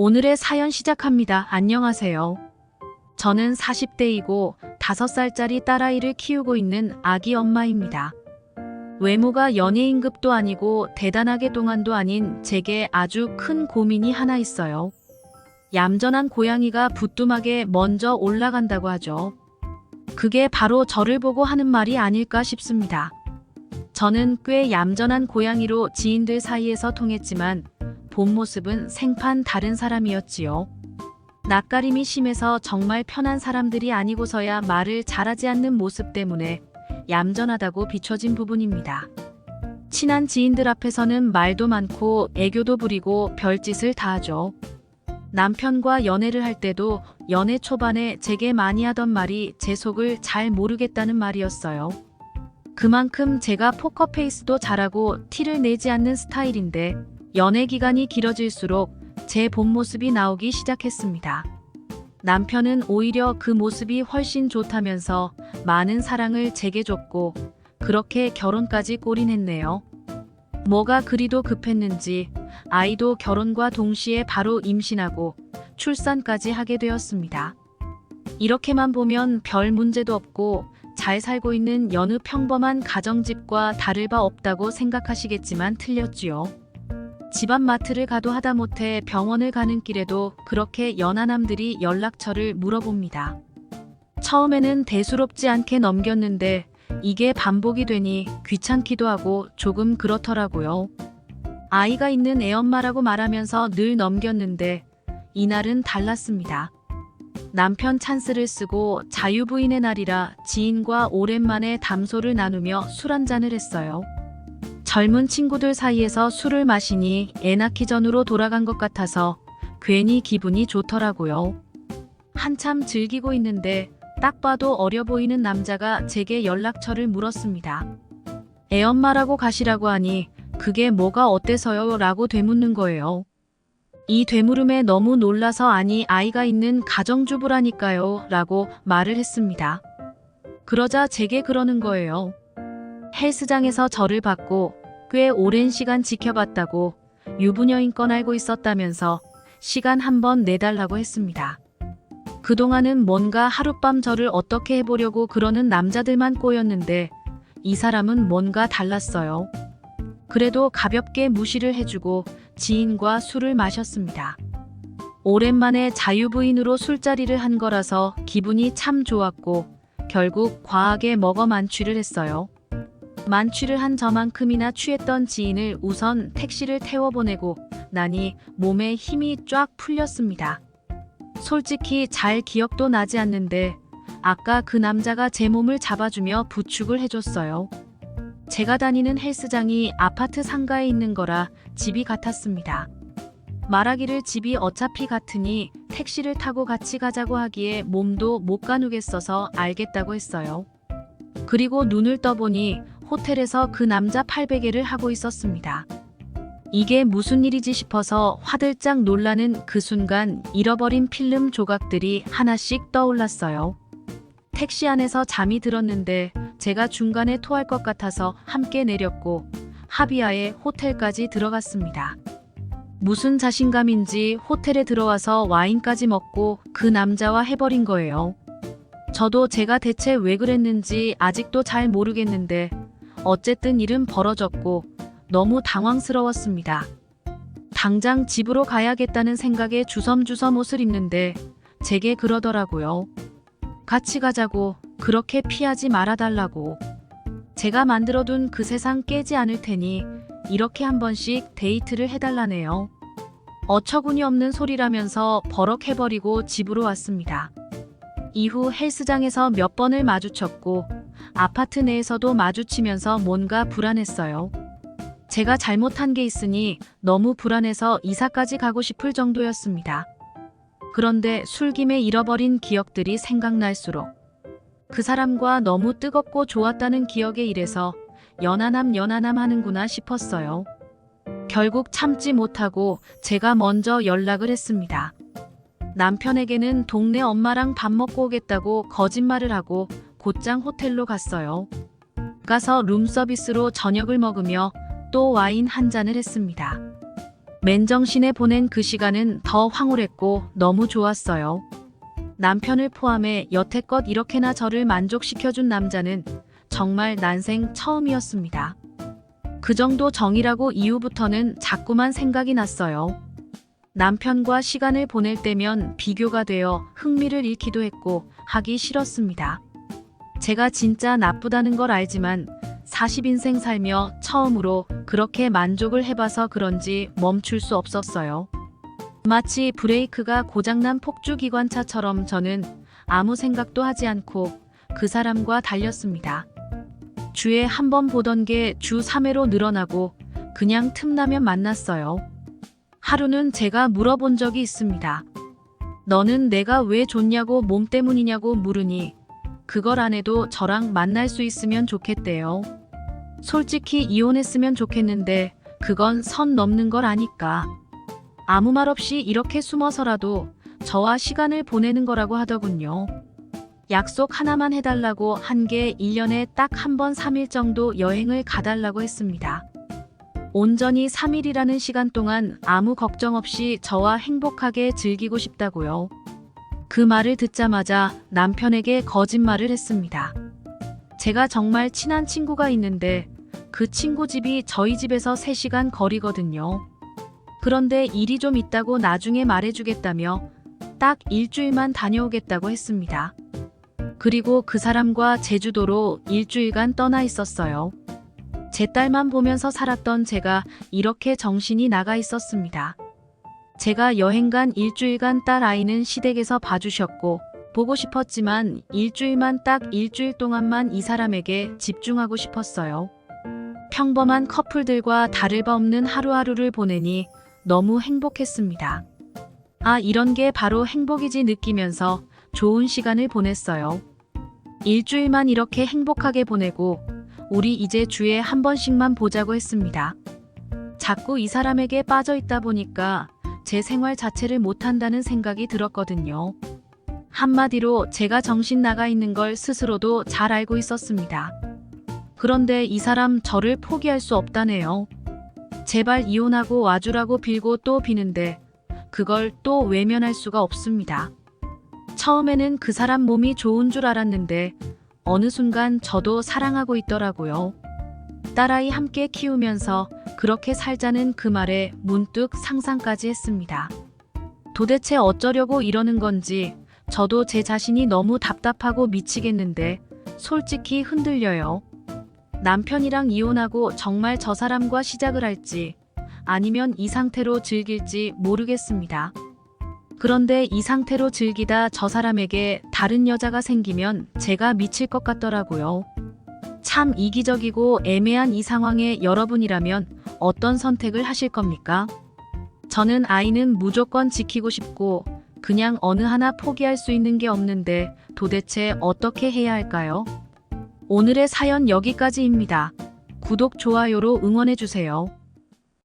오늘의 사연 시작합니다. 안녕하세요. 저는 40대이고 5살짜리 딸아이를 키우고 있는 아기 엄마입니다. 외모가 연예인급도 아니고 대단하게 동안도 아닌 제게 아주 큰 고민이 하나 있어요. 얌전한 고양이가 부뚜막에 먼저 올라간다고 하죠. 그게 바로 저를 보고 하는 말이 아닐까 싶습니다. 저는 꽤 얌전한 고양이로 지인들 사이에서 통했지만 본 모습은 생판 다른 사람이었지요. 낯가림이 심해서 정말 편한 사람들이 아니고서야 말을 잘하지 않는 모습 때문에 얌전하다고 비춰진 부분입니다. 친한 지인들 앞에서는 말도 많고 애교도 부리고 별짓을 다 하죠. 남편과 연애를 할 때도 연애 초반에 제게 많이 하던 말이 제 속을 잘 모르겠다는 말이었어요. 그만큼 제가 포커페이스도 잘하고 티를 내지 않는 스타일인데 연애 기간이 길어질수록 제 본 모습이 나오기 시작했습니다. 남편은 오히려 그 모습이 훨씬 좋다면서 많은 사랑을 제게 줬고 그렇게 결혼까지 골인했네요. 뭐가 그리도 급했는지 아이도 결혼과 동시에 바로 임신하고 출산까지 하게 되었습니다. 이렇게만 보면 별 문제도 없고 잘 살고 있는 여느 평범한 가정집과 다를 바 없다고 생각하시겠지만 틀렸지요. 집안 마트를 가도 하다못해 병원을 가는 길에도 그렇게 연하남들이 연락처를 물어봅니다. 처음에는 대수롭지 않게 넘겼는데 이게 반복이 되니 귀찮기도 하고 조금 그렇더라고요. 아이가 있는 애엄마라고 말하면서 늘 넘겼는데 이날은 달랐습니다. 남편 찬스를 쓰고 자유부인의 날이라 지인과 오랜만에 담소를 나누며 술 한잔을 했어요. 젊은 친구들 사이에서 술을 마시니 애 낳기 전으로 돌아간 것 같아서 괜히 기분이 좋더라고요. 한참 즐기고 있는데 딱 봐도 어려 보이는 남자가 제게 연락처를 물었습니다. 애 엄마라고 가시라고 하니 그게 뭐가 어때서요? 라고 되묻는 거예요. 이 되물음에 너무 놀라서 아니 아이가 있는 가정주부라니까요. 라고 말을 했습니다. 그러자 제게 그러는 거예요. 헬스장에서 저를 받고 꽤 오랜 시간 지켜봤다고 유부녀인 건 알고 있었다면서 시간 한 번 내달라고 했습니다. 그동안은 뭔가 하룻밤 저를 어떻게 해보려고 그러는 남자들만 꼬였는데 이 사람은 뭔가 달랐어요. 그래도 가볍게 무시를 해주고 지인과 술을 마셨습니다. 오랜만에 자유부인으로 술자리를 한 거라서 기분이 참 좋았고 결국 과하게 먹어 만취를 했어요. 만취를 한 저만큼이나 취했던 지인을 우선 택시를 태워보내고 나니 몸에 힘이 쫙 풀렸습니다. 솔직히 잘 기억도 나지 않는데 아까 그 남자가 제 몸을 잡아주며 부축을 해줬어요. 제가 다니는 헬스장이 아파트 상가에 있는 거라 집이 같았습니다. 말하기를 집이 어차피 같으니 택시를 타고 같이 가자고 하기에 몸도 못 가누겠어서 알겠다고 했어요. 그리고 눈을 떠보니 호텔에서 그 남자 팔베개를 하고 있었습니다. 이게 무슨 일이지 싶어서 화들짝 놀라는 그 순간 잃어버린 필름 조각들이 하나씩 떠올랐어요. 택시 안에서 잠이 들었는데 제가 중간에 토할 것 같아서 함께 내렸고 합의하에 호텔까지 들어갔습니다. 무슨 자신감인지 호텔에 들어와서 와인까지 먹고 그 남자와 해버린 거예요. 저도 제가 대체 왜 그랬는지 아직도 잘 모르겠는데 어쨌든 일은 벌어졌고 너무 당황스러웠습니다. 당장 집으로 가야겠다는 생각에 주섬주섬 옷을 입는데 제게 그러더라고요. 같이 가자고 그렇게 피하지 말아달라고. 제가 만들어둔 그 세상 깨지 않을 테니 이렇게 한 번씩 데이트를 해달라네요. 어처구니 없는 소리라면서 버럭해버리고 집으로 왔습니다. 이후 헬스장에서 몇 번을 마주쳤고 아파트 내에서도 마주치면서 뭔가 불안했어요. 제가 잘못한 게 있으니 너무 불안해서 이사까지 가고 싶을 정도였습니다. 그런데 술김에 잃어버린 기억들이 생각날수록 그 사람과 너무 뜨겁고 좋았다는 기억에 이래서 연하남 연하남 하는구나 싶었어요. 결국 참지 못하고 제가 먼저 연락을 했습니다. 남편에게는 동네 엄마랑 밥 먹고 오겠다고 거짓말을 하고 곧장 호텔로 갔어요. 가서 룸서비스로 저녁을 먹으며 또 와인 한 잔을 했습니다. 맨정신에 보낸 그 시간은 더 황홀했고 너무 좋았어요. 남편을 포함해 여태껏 이렇게나 저를 만족시켜준 남자는 정말 난생 처음이었습니다. 그 정도 정이라고 이후부터는 자꾸만 생각이 났어요. 남편과 시간을 보낼 때면 비교가 되어 흥미를 잃기도 했고 하기 싫었습니다. 제가 진짜 나쁘다는 걸 알지만 40인생 살며 처음으로 그렇게 만족을 해봐서 그런지 멈출 수 없었어요. 마치 브레이크가 고장난 폭주 기관차처럼 저는 아무 생각도 하지 않고 그 사람과 달렸습니다. 주에 한 번 보던 게 주 3회로 늘어나고 그냥 틈나면 만났어요. 하루는 제가 물어본 적이 있습니다. 너는 내가 왜 좋냐고 몸 때문이냐고 물으니 그걸 안 해도 저랑 만날 수 있으면 좋겠대요. 솔직히 이혼했으면 좋겠는데 그건 선 넘는 걸 아니까. 아무 말 없이 이렇게 숨어서라도 저와 시간을 보내는 거라고 하더군요. 약속 하나만 해달라고 한 게 1년에 딱 한 번 3일 정도 여행을 가달라고 했습니다. 온전히 3일이라는 시간 동안 아무 걱정 없이 저와 행복하게 즐기고 싶다고요. 그 말을 듣자마자 남편에게 거짓말을 했습니다. 제가 정말 친한 친구가 있는데 그 친구 집이 저희 집에서 3시간 거리거든요. 그런데 일이 좀 있다고 나중에 말해주겠다며 딱 일주일만 다녀오겠다고 했습니다. 그리고 그 사람과 제주도로 일주일간 떠나 있었어요. 제 딸만 보면서 살았던 제가 이렇게 정신이 나가 있었습니다. 제가 여행 간 일주일간 딸 아이는 시댁에서 봐주셨고, 보고 싶었지만 일주일만 딱 일주일 동안만 이 사람에게 집중하고 싶었어요. 평범한 커플들과 다를 바 없는 하루하루를 보내니 너무 행복했습니다. 아, 이런 게 바로 행복이지 느끼면서 좋은 시간을 보냈어요. 일주일만 이렇게 행복하게 보내고 우리 이제 주에 한 번씩만 보자고 했습니다. 자꾸 이 사람에게 빠져 있다 보니까 제 생활 자체를 못한다는 생각이 들었거든요. 한마디로 제가 정신 나가 있는 걸 스스로도 잘 알고 있었습니다. 그런데 이 사람 저를 포기할 수 없다네요. 제발 이혼하고 와주라고 빌고 또 비는데 그걸 또 외면할 수가 없습니다. 처음에는 그 사람 몸이 좋은 줄 알았는데 어느 순간 저도 사랑하고 있더라고요. 딸아이 함께 키우면서 그렇게 살자는 그 말에 문득 상상까지 했습니다. 도대체 어쩌려고 이러는 건지 저도 제 자신이 너무 답답하고 미치겠는데 솔직히 흔들려요. 남편이랑 이혼하고 정말 저 사람과 시작을 할지 아니면 이 상태로 즐길지 모르겠습니다. 그런데 이 상태로 즐기다 저 사람에게 다른 여자가 생기면 제가 미칠 것 같더라고요. 참 이기적이고 애매한 이 상황에 여러분이라면 어떤 선택을 하실 겁니까? 저는 아이는 무조건 지키고 싶고 그냥 어느 하나 포기할 수 있는 게 없는데 도대체 어떻게 해야 할까요? 오늘의 사연 여기까지입니다. 구독, 좋아요로 응원해주세요.